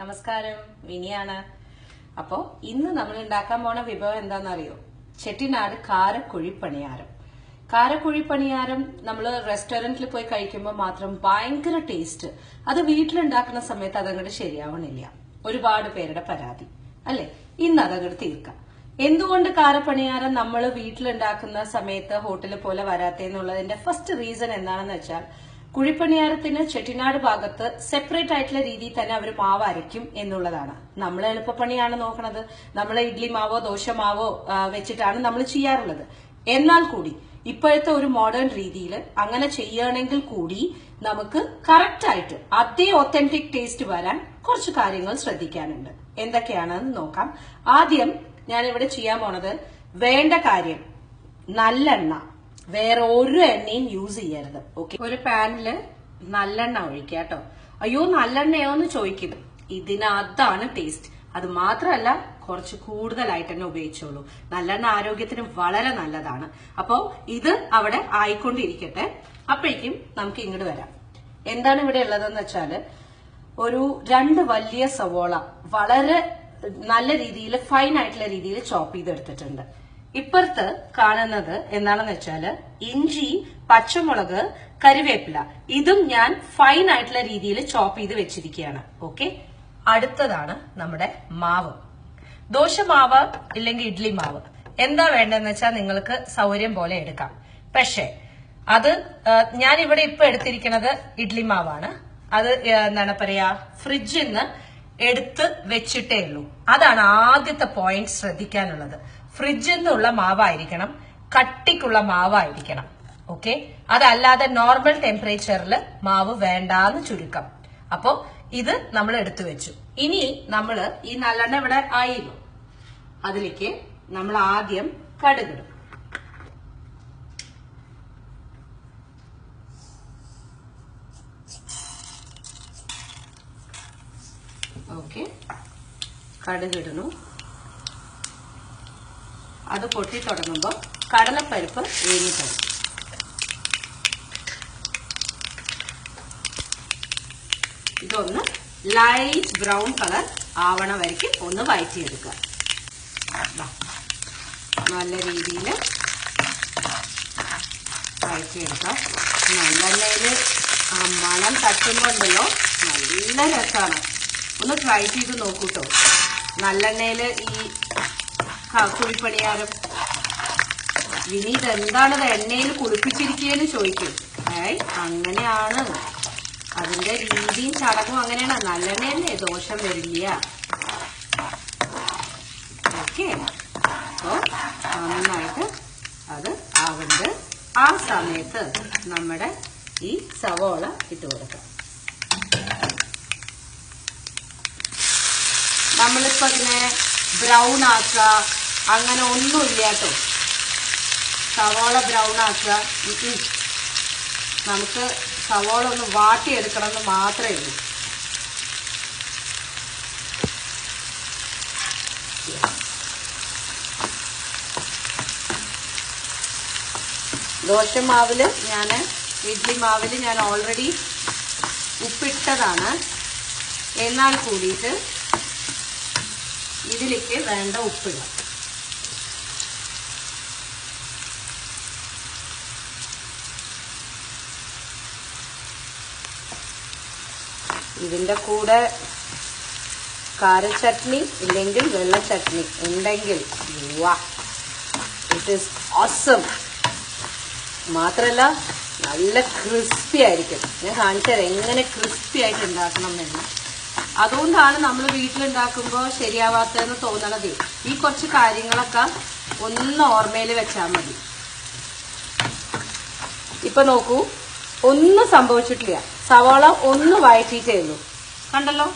നമസ്കാരം. വിനിയാണ്. അപ്പോ ഇന്ന് നമ്മൾ ഉണ്ടാക്കാൻ പോണ വിഭവം എന്താണെന്നറിയോ? ചെട്ടിനാട് കാരക്കുഴി പണിയാരം പണിയാരം നമ്മൾ റെസ്റ്റോറന്റിൽ പോയി കഴിക്കുമ്പോൾ മാത്രം ഭയങ്കര ടേസ്റ്റ്. അത് വീട്ടിലുണ്ടാക്കുന്ന സമയത്ത് അതങ്ങോട്ട് ശരിയാവണില്ല. ഒരുപാട് പേരുടെ പരാതി. അല്ലെ? ഇന്ന് അതങ്ങോട്ട് തീർക്കാം. എന്തുകൊണ്ട് കാരപ്പണിയാരം നമ്മൾ വീട്ടിലുണ്ടാക്കുന്ന സമയത്ത് ഹോട്ടലിൽ പോലെ വരാത്തേന്നുള്ളതിന്റെ ഫസ്റ്റ് റീസൺ എന്താണെന്ന് വെച്ചാൽ കുഴിപ്പണിയാരത്തിന് ചെട്ടിനാട് ഭാഗത്ത് സെപ്പറേറ്റ് ആയിട്ടുള്ള രീതിയിൽ തന്നെ അവർ മാവ് അരയ്ക്കും എന്നുള്ളതാണ്. നമ്മൾ എളുപ്പപ്പണിയാണ് നോക്കുന്നത് നമ്മൾ ഇഡ്ലി മാവോ ദോശ മാവോ വെച്ചിട്ടാണ് നമ്മൾ ചെയ്യാറുള്ളത്. എന്നാൽ കൂടി ഇപ്പോഴത്തെ ഒരു മോഡേൺ രീതിയിൽ അങ്ങനെ ചെയ്യുകയാണെങ്കിൽ കൂടി നമുക്ക് കറക്റ്റ് ആയിട്ട് അതേ ഒത്തന്റിക് ടേസ്റ്റ് വരാൻ കുറച്ച് കാര്യങ്ങൾ ശ്രദ്ധിക്കാനുണ്ട്. എന്തൊക്കെയാണെന്ന് നോക്കാം. ആദ്യം ഞാൻ ഇവിടെ ചെയ്യാൻ പോണത് വേണ്ട കാര്യം നല്ലെണ്ണ. വേറെ ഒരു എണ്ണയും യൂസ് ചെയ്യരുത്. ഓക്കെ ഒരു പാനിൽ നല്ലെണ്ണ ഒഴിക്കുക കേട്ടോ. അയ്യോ നല്ലെണ്ണയോ എന്ന് ചോദിക്കും. ഇതിനകത്താണ് ടേസ്റ്റ് അത് മാത്രമല്ല കുറച്ച് കൂടുതലായിട്ട് തന്നെ ഉപയോഗിച്ചോളൂ. നല്ലെണ്ണ ആരോഗ്യത്തിന് വളരെ നല്ലതാണ്. അപ്പോ ഇത് അവിടെ ആയിക്കൊണ്ടിരിക്കട്ടെ. അപ്പോഴേക്കും നമുക്ക് ഇങ്ങോട്ട് വരാം. എന്താണ് ഇവിടെ ഉള്ളതെന്ന് വെച്ചാൽ ഒരു രണ്ട് വലിയ സവോള വളരെ നല്ല രീതിയിൽ ഫൈൻ ആയിട്ടുള്ള രീതിയിൽ ചോപ്പ് ചെയ്തെടുത്തിട്ടുണ്ട്. ഇപ്പുറത്ത് കാണുന്നത് എന്താണെന്ന് വെച്ചാൽ ഇഞ്ചി പച്ചമുളക് കരിവേപ്പില. ഇതും ഞാൻ ഫൈൻ ആയിട്ടുള്ള രീതിയിൽ ചോപ്പ് ചെയ്ത് വെച്ചിരിക്കുകയാണ്. ഓക്കെ അടുത്തതാണ് നമ്മുടെ മാവ്. ദോശമാവ് ഇല്ലെങ്കിൽ ഇഡ്ലി മാവ്. എന്താ വേണ്ടതെന്ന് വെച്ചാൽ നിങ്ങൾക്ക് സൗകര്യം പോലെ എടുക്കാം. പക്ഷേ അത് ഞാൻ ഇവിടെ ഇപ്പൊ എടുത്തിരിക്കുന്നത് ഇഡ്ലി മാവാണ്. അത് എന്താണ് പറയാ ഫ്രിഡ്ജിൽ നിന്ന് എടുത്ത് വെച്ചിട്ടേ ഉള്ളൂ. അതാണ് ആദ്യത്തെ പോയിന്റ് ശ്രദ്ധിക്കാനുള്ളത്. ഫ്രിഡ്ജിൽ നിന്നുള്ള മാവായിരിക്കണം കട്ടിക്കുള്ള മാവായിരിക്കണം. ഓക്കെ അതല്ലാതെ നോർമൽ ടെമ്പറേച്ചറിൽ മാവ് വേണ്ടാന്ന് ചുരുക്കം. അപ്പോ ഇത് നമ്മൾ എടുത്തു വെച്ചു. ഇനി നമ്മൾ ഈ നല്ലെണ്ണ ഇവിടെ ആയിരുന്നു അതിലേക്ക് നമ്മൾ ആദ്യം കടുകിടും. ഓക്കെ കടുകിടുന്നു. അത് പൊട്ടി തുടങ്ങുമ്പോൾ കടലപ്പരിപ്പ് വേങ്ങിത്തരും ഇതൊന്ന് ലൈറ്റ് ബ്രൗൺ കളർ ആവണ വരയ്ക്ക് ഒന്ന് വഴറ്റിയെടുക്കുക ദാ. നല്ല രീതിയിൽ വഴറ്റിയെടുക്കാം നല്ലെണ്ണയിൽ ആ മണം തട്ടുമ്പോണ്ടല്ലോ നല്ല രസമാണ് ഒന്ന് ട്രൈ ചെയ്ത് നോക്കൂട്ടോ. നല്ലെണ്ണയിൽ ഈ കുഴിപ്പണിയാരം ഇനി ഇതെന്താണത് എണ്ണയിൽ കുളിപ്പിച്ചിരിക്കുകയെന്ന് ചോദിക്കും. ഏയ് അങ്ങനെയാണ്. അതിന്റെ രീതിയും ചടങ്ങും അങ്ങനെയാണ്. നല്ലെണ്ണയല്ലേ ദോഷം വരില്ല ഓക്കെ. അപ്പോൾ നന്നായിട്ട് അത് ആവുന്നത് ആ സമയത്ത് നമ്മുടെ ഈ സവോള ഇട്ട് കൊടുക്കാം. നമ്മളിപ്പോ ഇതിനെ ബ്രൗൺ ആക്കുക അങ്ങനെ ഒന്നുമില്ല കേട്ടോ. സവോള ബ്രൗൺ ആക്കുക. നമുക്ക് സവോള ഒന്ന് വാട്ടിയെടുക്കണം എന്ന് മാത്രമേ ഉള്ളൂ. ദോശമാവിൽ ഞാൻ ഇഡ്ലി മാവിൽ ഞാൻ ഓൾറെഡി ഉപ്പിട്ടതാണ്. എന്നാൽ കൂടിയിട്ട് ഇതിലേക്ക് വേണ്ട ഉപ്പിടാം. ഇതിന്റെ കൂടെ കാര ചട്നി ഇല്ലെങ്കിൽ വെള്ള ചട്നി ഉണ്ടെങ്കിൽ വാ ഇറ്റ് ഈസ് ഓസം മാത്രല്ല നല്ല ക്രിസ്പി ആയിരിക്കും. ഞാൻ കാണിച്ചുതരാം എങ്ങനെ ക്രിസ്പി ആയിട്ട് ഉണ്ടാക്കണം എന്ന്. അതുകൊണ്ടാണ് നമ്മൾ വീട്ടിലുണ്ടാക്കുമ്പോൾ ശരിയാവാത്തതെന്ന് തോന്നണത്. ഈ കുറച്ച് കാര്യങ്ങളൊക്കെ ഒന്ന് ഓർമ്മയിൽ വെച്ചാൽ മതി. ഇപ്പൊ നോക്കൂ ഒന്നും സംഭവിച്ചിട്ടില്ല. സവാള ഒന്ന് വഴറ്റിയിട്ടേ ഉള്ളൂ. കണ്ടല്ലോ?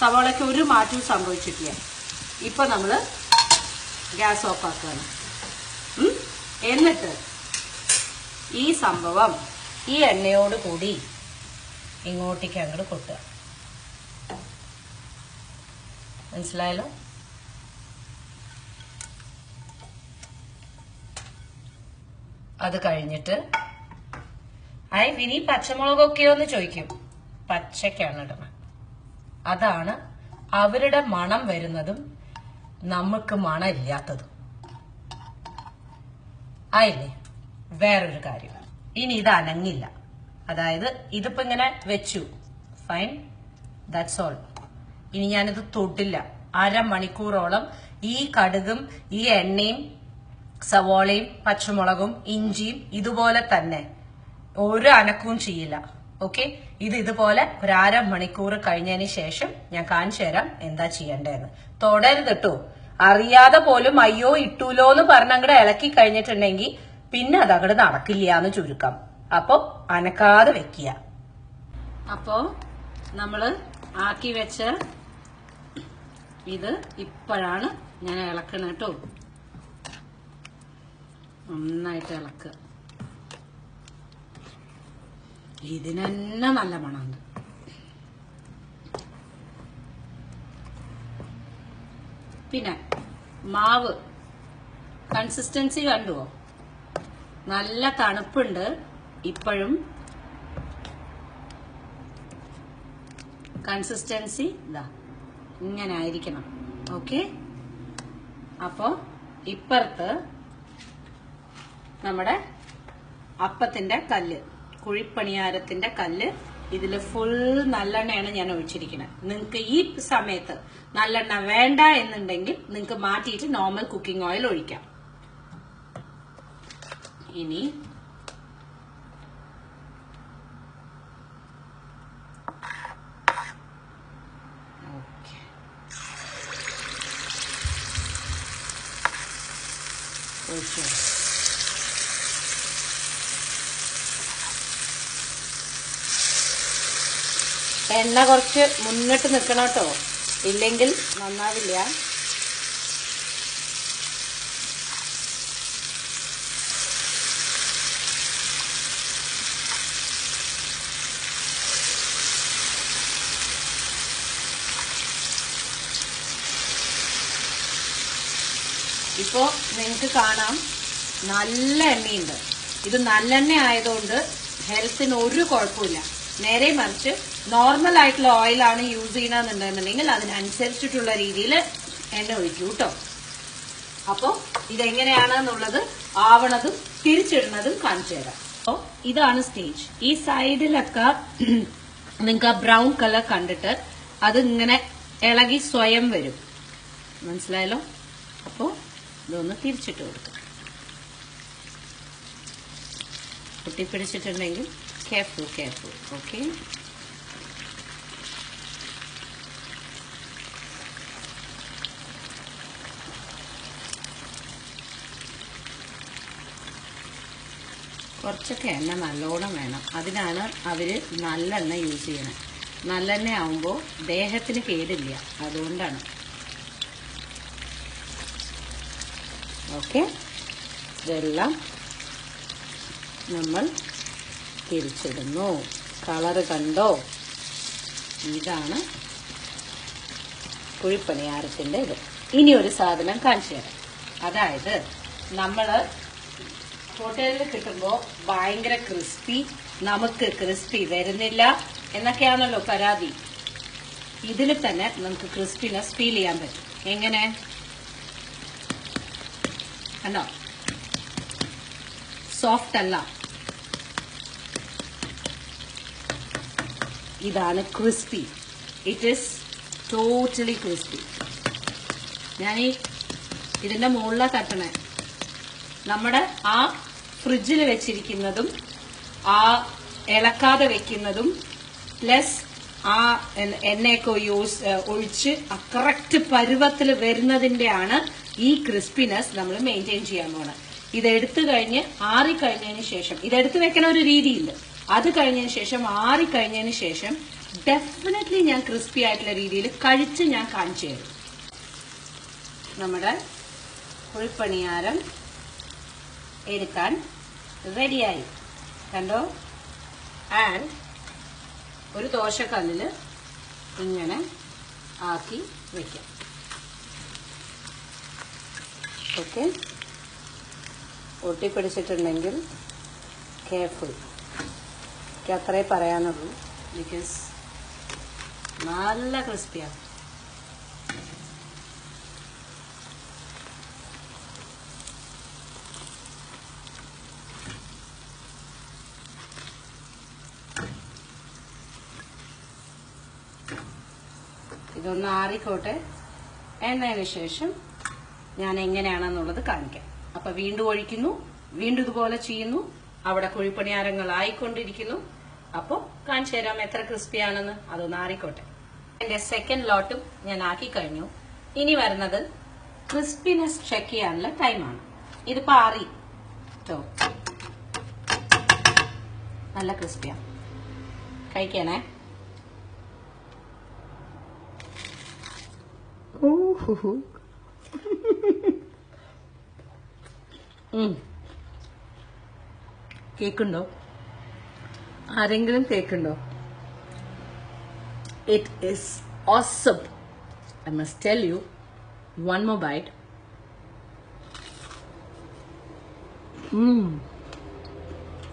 സവാളയ്ക്ക് ഒരു മാറ്റവും സംഭവിച്ചിട്ടില്ല. ഇപ്പം നമ്മൾ ഗ്യാസ് ഓഫ് ആക്കുകയാണ്. എന്നിട്ട് ഈ സംഭവം ഈ എണ്ണയോട് കൂടി ഇങ്ങോട്ടേക്ക് അങ്ങോട്ട് കൊട്ടുക. മനസ്സിലായല്ലോ? അത് കഴിഞ്ഞിട്ട് ഐ വിനി പച്ചമുളകൊക്കെയോ ഒന്ന് ചോദിക്കും. പച്ചക്കാണ് ഇടണം അതാണ് അവരുടെ മണം വരുന്നതും നമുക്ക് മണം ഇല്ലാത്തതും ആയില്ലേ? വേറൊരു കാര്യം. ഇനി ഇത് അനങ്ങില്ല. അതായത് ഇതിപ്പോ ഇങ്ങനെ വെച്ചു. ഫൈൻ ദാറ്റ്സ് ഓൾ ഇനി ഞാനിത് തൊട്ടില്ല. അരമണിക്കൂറോളം ഈ കടുകും ഈ എണ്ണയും സവോളയും പച്ചമുളകും ഇഞ്ചിയും ഇതുപോലെ തന്നെ ഒരു അനക്കവും ചെയ്യില്ല. ഓക്കെ ഇത് ഇതുപോലെ ഒരു അര മണിക്കൂർ കഴിഞ്ഞതിന് ശേഷം ഞാൻ കാണിച്ചു തരാം എന്താ ചെയ്യേണ്ടതെന്ന്. തൊടരുത് കേട്ടോ അറിയാതെ പോലും അയ്യോ ഇട്ടൂലോ എന്ന് പറഞ്ഞങ്ങടെ ഇളക്കി കഴിഞ്ഞിട്ടുണ്ടെങ്കിൽ പിന്നെ അത് അങ്ങോട്ട് നടക്കില്ല എന്ന് ചുരുക്കം. അപ്പൊ അനക്കാതെ വെക്കുക. അപ്പോ നമ്മൾ ആക്കി വെച്ച ഇത് ഇപ്പോഴാണ് ഞാൻ ഇളക്കണം കേട്ടോ നന്നായിട്ട് ഇളക്കുക. ഇതിനെന്നെ നല്ല മണമുണ്ട്. പിന്നെ മാവ്. കൺസിസ്റ്റൻസി കണ്ടുവോ നല്ല തണുപ്പുണ്ട് ഇപ്പോഴും. കൺസിസ്റ്റൻസി ഇതാ ഇങ്ങനെ ആയിരിക്കണം. ഓക്കെ അപ്പോ ഇപ്പുറത്ത് നമ്മുടെ അപ്പത്തിന്റെ കല്ല്. കുഴിപ്പണിയാരത്തിന്റെ കല്ല്. ഇതിൽ ഫുൾ നല്ലെണ്ണയാണ് ഞാൻ ഒഴിച്ചിരിക്കുന്നത്. നിങ്ങൾക്ക് ഈ സമയത്ത് നല്ലെണ്ണ വേണ്ട എന്നുണ്ടെങ്കിൽ നിങ്ങൾക്ക് മാറ്റിയിട്ട് നോർമൽ കുക്കിംഗ് ഓയിൽ ഒഴിക്കാം. ഇനി ഒഴിച്ചു. എണ്ണ കുറച്ച് മുന്നിട്ട് നിൽക്കണം കേട്ടോ. ഇല്ലെങ്കിൽ നന്നാവില്ല. ഇപ്പോൾ നിങ്ങൾക്ക് കാണാം നല്ല എണ്ണയുണ്ട്. ഇത് നല്ലെണ്ണ ആയതുകൊണ്ട് ഹെൽത്തിന് ഒരു കുഴപ്പമില്ല. നേരെ മറിച്ച് നോർമൽ ആയിട്ടുള്ള ഓയിലാണ് യൂസ് ചെയ്യണമെന്നുണ്ടെന്നുണ്ടെങ്കിൽ അതിനനുസരിച്ചിട്ടുള്ള രീതിയിൽ എണ്ണ ഒഴിക്കൂ കേട്ടോ അപ്പോ ഇതെങ്ങനെയാണെന്നുള്ളത് ആവണതും തിരിച്ചിടുന്നതും കാണിച്ചു തരാം. അപ്പോ ഇതാണ് സ്റ്റേജ് ഈ സൈഡിലൊക്കെ നിങ്ങൾക്ക് ആ ബ്രൗൺ കളർ കണ്ടിട്ട് അത് ഇങ്ങനെ ഇളകി സ്വയം വരും. മനസ്സിലായല്ലോ? അപ്പോ ഇതൊന്ന് തിരിച്ചിട്ട് കൊടുക്കും. പൊട്ടിപ്പിടിച്ചിട്ടുണ്ടെങ്കിൽ കെയർഫുൾ careful, okay? കുറച്ചൊക്കെ എണ്ണ നല്ലോണം വേണം. അതിനാണ് അവർ നല്ലെണ്ണ യൂസ് ചെയ്യണത് നല്ലെണ്ണ ആവുമ്പോൾ ദേഹത്തിന് കേടില്ല. അതുകൊണ്ടാണ്. ഓക്കെ ഇതെല്ലാം നമ്മൾ തിരിച്ചിടുന്നു കളറ് കണ്ടോ? ഇതാണ് കുഴിപ്പണിയാരത്തിന്റെ ഇത്. ഇനി ഒരു സാധനം കാണിച്ചു തരാം. അതായത് നമ്മൾ ഹോട്ടലിൽ കിട്ടുമ്പോൾ ഭയങ്കര ക്രിസ്പി നമുക്ക് ക്രിസ്പി വരുന്നില്ല എന്നൊക്കെയാണല്ലോ പരാതി. ഇതിൽ തന്നെ നമുക്ക് ക്രിസ്പിനെസ് ഫീൽ ചെയ്യാൻ പറ്റും. എങ്ങനെ? കണ്ടോ? സോഫ്റ്റ് അല്ല. ഇതാണ് crispy. It is totally crispy ഞാൻ ഈ ഇതിന്റെ മുകളിലാണ് തട്ടണേ. നമ്മുടെ ആ ഫ്രിഡ്ജിൽ വെച്ചിരിക്കുന്നതും ആ ഇളക്കാതെ വെക്കുന്നതും പ്ലസ് ആ എണ്ണയൊക്കെ യൂസ് ഒഴിച്ച് ആ കറക്റ്റ് പരുവത്തിൽ വരുന്നതിന്റെയാണ് ഈ ക്രിസ്പിനെസ് നമ്മൾ മെയിന്റെയിൻ ചെയ്യാൻ പോണത് ഇതെടുത്തു കഴിഞ്ഞ് ആറിക്കഴിഞ്ഞതിന് ശേഷം ഇതെടുത്ത് വെക്കണ ഒരു രീതിയില്ല. അത് കഴിഞ്ഞതിന് ശേഷം ആറി കഴിഞ്ഞതിന് ശേഷം ഡെഫിനറ്റ്ലി ഞാൻ ക്രിസ്പി ആയിട്ടുള്ള രീതിയിൽ കഴിച്ച് ഞാൻ കാണിച്ചു തരും. നമ്മുടെ കുഴിപ്പണിയാരം എടുക്കാൻ റെഡിയായി കണ്ടോ? ആൻഡ് ഒരു ദോശക്കല്ലിൽ ഇങ്ങനെ ആക്കി വെക്കാം. ഓക്കെ ഒട്ടിപ്പിടിച്ചിട്ടുണ്ടെങ്കിൽ കെയർഫുൾ എനിക്ക് അത്രേ പറയാനുള്ളൂ. ബിക്കോസ് നല്ല ക്രിസ്പിയാണ്. ഇതൊന്ന് ആറിക്കോട്ടെ. എണ്ണതിന് ശേഷം ഞാൻ എങ്ങനെയാണെന്നുള്ളത് കാണിക്കാം. അപ്പൊ വീണ്ടും ഒഴിക്കുന്നു വീണ്ടും ഇതുപോലെ ചെയ്യുന്നു. അവിടെ കുഴിപ്പണിയാരങ്ങൾ ആയിക്കൊണ്ടിരിക്കുന്നു അപ്പോ കാണിച്ചു തരാം എത്ര ക്രിസ്പി ആണെന്ന്. അതൊന്ന് ആറിക്കോട്ടെ. എന്റെ സെക്കൻഡ് ലോട്ടും ഞാൻ ആക്കി കഴിഞ്ഞു. ഇനി വരുന്നത് ക്രിസ്പിനെസ് ചെക്ക് ചെയ്യാനുള്ള ടൈമാണ് ഇതിപ്പോ ആറി. കേട്ടോ നല്ല ക്രിസ്പിയാണ് കഴിക്കണേ. കേക്കുണ്ടോ? ആരെങ്കിലും കേക്കുണ്ടോ it is awesome I must tell you one more bite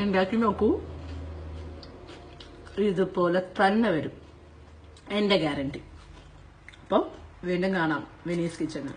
ഉണ്ടാക്കി നോക്കൂ. ഇതുപോലെ തന്നെ വരും. എന്റെ ഗ്യാരണ്ടി അപ്പം വീണ്ടും കാണാം. വിനീസ് കിച്ചണിൽ.